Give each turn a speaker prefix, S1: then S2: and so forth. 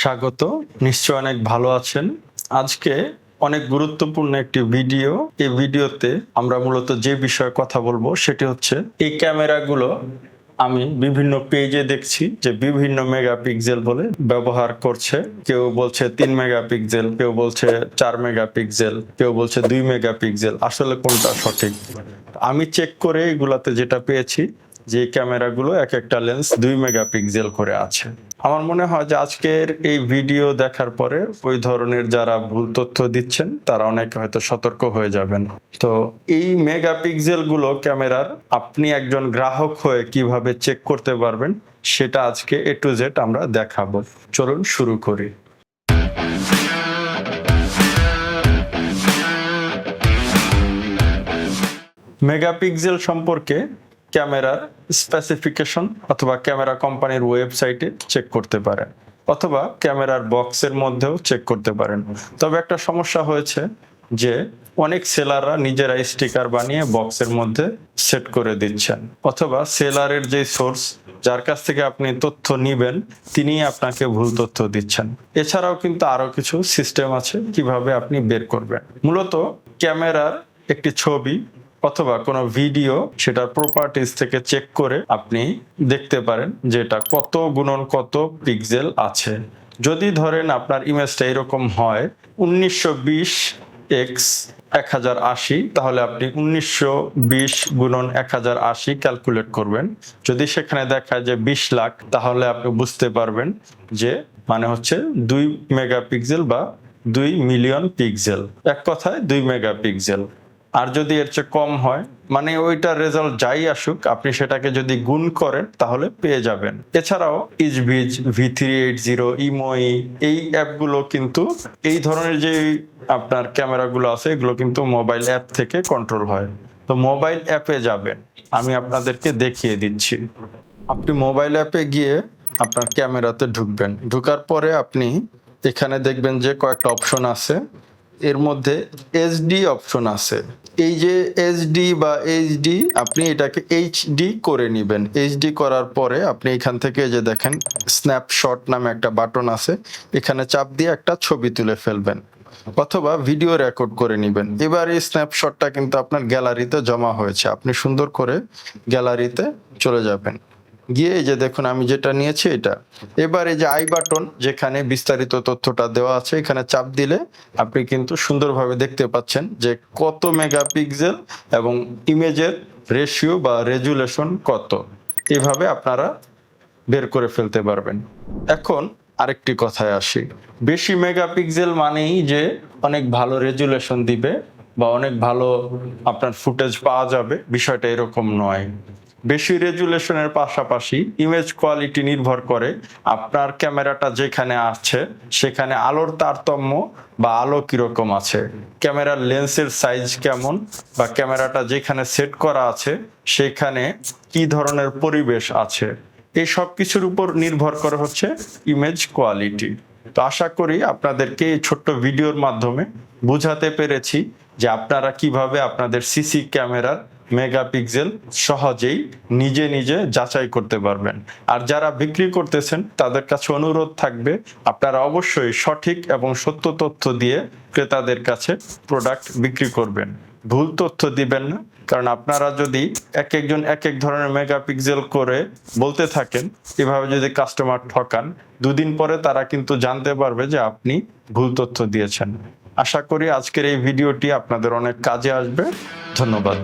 S1: স্বাগত। নিশ্চয় অনেক ভালো আছেন। আজকে অনেক গুরুত্বপূর্ণ একটি ভিডিও। এই ভিডিওতে আমরা মূলত যে বিষয়ে কথা বলব সেটি হচ্ছে এই ক্যামেরাগুলো আমি বিভিন্ন পেজে দেখছি যে বিভিন্ন মেগাপিক্সেল বলে ব্যবহার করছে। কেউ বলছে তিন মেগাপিক্সেল, কেউ বলছে চার মেগাপিক্সেল, কেউ বলছে দুই মেগাপিক্সেল। আসলে কোনটা সঠিক? আমি চেক করে এগুলাতে যেটা পেয়েছি যে ক্যামেরাগুলো এক একটা লেন্স দুই মেগাপিক্সেল করে আছে। আমার মনে হয় যে আজকের এই ভিডিও দেখার পরে ওই ধরনের যারা ভুল তথ্য দিচ্ছেন, তারা অনেকে হয়তো সতর্ক হয়ে যাবেন। তো এই মেগাপিক্সেলগুলো ক্যামেরার আপনি একজন গ্রাহক হয়ে কীভাবে চেক করতে পারবেন, সেটা আজকে এ টু জেড আমরা দেখাবো। চলুন শুরু করি। মেগাপিক্সেল সম্পর্কে ক্যামেরার স্পেসিফিকেশন অথবা ক্যামেরা কোম্পানির ওয়েবসাইটে চেক করতে পারেন, অথবা ক্যামেরার বক্সের মধ্যেও চেক করতে পারেন। তবে একটা সমস্যা হয়েছে যে অনেক সেলাররা নিজেরা স্টিকার বানিয়ে বক্সের মধ্যে সেট করে দিচ্ছেন, অথবা সেলারের যে সোর্স যার কাছ থেকে আপনি তথ্য নিবেন তিনি আপনাকে ভুল তথ্য দিচ্ছেন। এছাড়াও কিন্তু আরও কিছু সিস্টেম আছে কীভাবে আপনি বের করবেন। মূলত ক্যামেরার একটি ছবি অথবা কোনো ভিডিও সেটার প্রপার্টিজ থেকে চেক করে আপনি দেখতে পারেন যে এটা কত গুণন কত পিক্সেল আছে। যদি ধরেন আপনার ইমেজটা এরকম হয়, উনিশশো বিশ এক্স এক হাজার আশি, তাহলে আপনি উনিশশো বিশ গুণন এক হাজার আশি ক্যালকুলেট করবেন। যদি সেখানে দেখায় যে বিশ লাখ, তাহলে আপনি বুঝতে পারবেন যে মানে হচ্ছে দুই মেগাপিক্সেল বা দুই মিলিয়ন পিক্সেল এক কথায় দুই মেগাপিক্সেল আর যদি এর চেয়ে কম হয় মানে ওইটার রেজাল্ট যাই আসুক, আপনি সেটাকে যদি গুণ করেন, তাহলে পেয়ে যাবেন। এছাড়াও ইজভিজ V three eight zero Imou এই অ্যাপগুলো কিন্তু, এই ধরনের যে আপনার ক্যামেরাগুলো আছে, এগুলো কিন্তু মোবাইল অ্যাপ থেকে কন্ট্রোল হয়। তো মোবাইল অ্যাপে যাবেন। আমি আপনাদেরকে দেখিয়ে দিচ্ছি। আপনি মোবাইল অ্যাপে গিয়ে আপনার ক্যামেরাতে ঢুকবেন। ঢুকার পরে আপনি এখানে দেখবেন যে কয়েকটা অপশন আছে। এর মধ্যে এইচডি অপশন আছে। এই যে এইচডি বা এইচডি আপনি এটাকে এইচডি করে নেবেন। এইচডি করার পরে আপনি এখান থেকে যে দেখেন স্ন্যাপশট নামে একটা বাটন আছে। এখানে চাপ দিয়ে একটা ছবি তুলে ফেলবেন অথবা ভিডিও রেকর্ড করে নেবেন। এবার এই স্ন্যাপশটটা কিন্তু আপনার গ্যালারিতে জমা হয়েছে। আপনি সুন্দর করে গ্যালারিতে চলে যাবেন। গিয়ে এই যে দেখুন, আমি যেটা নিয়েছি এটা। এবার এই যে আই বাটন যেখানে বিস্তারিত তথ্যটা দেওয়া আছে, এখানে চাপ দিলে আপনি কিন্তু সুন্দরভাবে দেখতে পাচ্ছেন যে কত মেগাপিক্সেল এবং ইমেজের রেশিও বা রেজুলেশন কত। এভাবে আপনারা বের করে ফেলতে পারবেন। এখন আরেকটি কথায় আসি। বেশি মেগাপিক্সেল মানেই যে অনেক ভালো রেজুলেশন দিবে বা অনেক ভালো আপনার ফুটেজ পাওয়া যাবে। বিষয়টা এরকম নয়। বেশি রেজুলেশনের পাশাপাশি ইমেজ কোয়ালিটি নির্ভর করে আপনার ক্যামেরাটা যেখানে আছে, সেখানে আলোর তারতম্য বা আলো কীরকম আছে, ক্যামেরার লেন্সের সাইজ কেমন বা ক্যামেরাটা যেখানে সেট করা আছে, সেখানে কি ধরনের পরিবেশ আছে, এই সব কিছুর উপর নির্ভর করে হচ্ছে ইমেজ কোয়ালিটি তো আশা করি আপনাদেরকে এই ছোট্ট ভিডিওর মাধ্যমে বুঝাতে পেরেছি যে আপনারা কীভাবে আপনাদের সিসি ক্যামেরার মেগাপিক্সেল সহজেই নিজে নিজে যাচাই করতে পারবেন। আর যারা বিক্রি করতেছেন, তাদের কাছে অনুরোধ থাকবে, আপনারা অবশ্যই সঠিক এবং সত্য তথ্য দিয়ে ক্রেতাদের কাছে প্রোডাক্ট বিক্রি করবেন। ভুল তথ্য দিবেন না, কারণ আপনারা যদি এক একজন এক এক ধরনের মেগাপিক্সেল করে বলতে থাকেন, এভাবে যদি কাস্টমার ঠকান, দুদিন পরে তারা কিন্তু জানতে পারবে যে আপনি ভুল তথ্য দিয়েছেন। আশা করি আজকের এই ভিডিওটি আপনাদের অনেক কাজে আসবে। ধন্যবাদ।